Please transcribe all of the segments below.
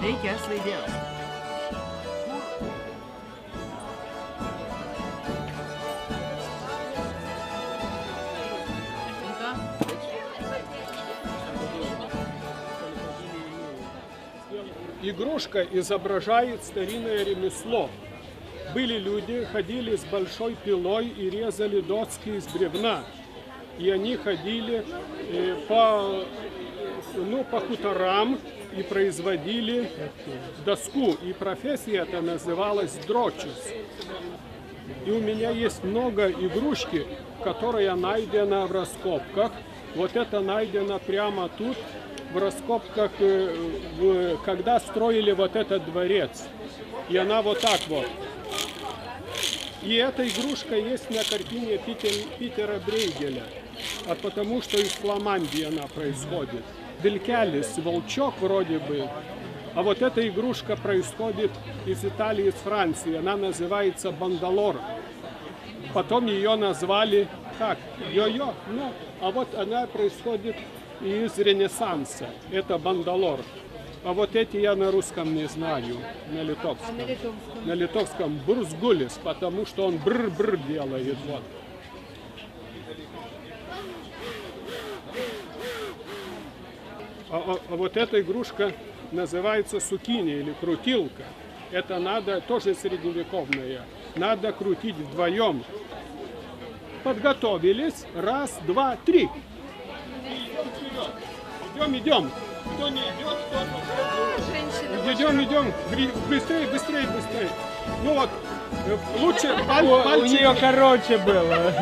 Reikia slaidės. Игрушка изображает старинное ремесло. Были люди, ходили с большой пилой и резали доски из бревна. И они ходили э, по, ну, по хуторам и производили доску. И профессия эта называлась дрочес. И у меня есть много игрушки, которая найдена в раскопках. Вот это найдено прямо тут, в раскопках, э, когда строили вот этот дворец. И она вот так вот. И эта игрушка есть на картине Питер- Питера Брейгеля. А потому что из Фламандии она происходит. Делькалис, волчок вроде бы. А вот эта игрушка происходит из Италии, из Франции. Она называется бандалор. Потом ее назвали как? Йо-йо. Ну, а вот она происходит из Ренессанса. Это бандалор. А вот эти я на русском не знаю, на литовском. На литовском бурсгулис, потому что он бр-бр делает. Вот. А, а- а вот эта игрушка называется сукини или крутилка. Это надо, тоже средневековная. Надо крутить вдвоем. Подготовились. Раз, два, три. Идем, идем. Кто не идет, тот Идем, идем. Быстрее, быстрее, быстрее. Ну вот, э, лучше паль- У пальчики. нее короче было.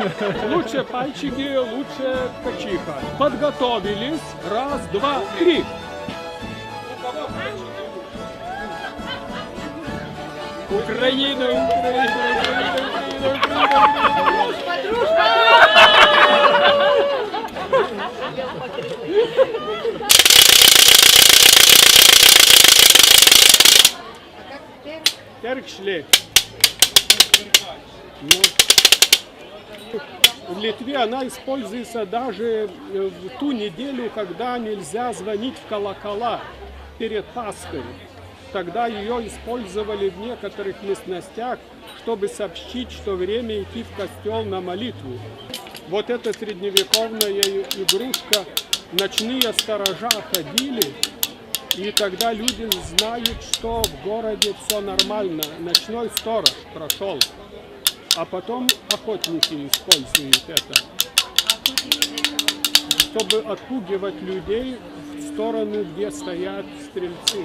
Лучше пальчики, лучше качиха. Подготовились. Раз, два, три. Украина, Украина, Украина, Украина, Украина. Теркшле. Ну, в Литве она используется даже э, в ту неделю, когда нельзя звонить в колокола перед Пасхой. Тогда ее использовали в некоторых местностях, чтобы сообщить, что время идти в костел на молитву. Вот эта средневековная игрушка, ночные сторожа ходили, и тогда люди знают, что в городе все нормально. Ночной сторож прошел. А потом охотники используют это. Чтобы отпугивать людей в сторону, где стоят стрельцы.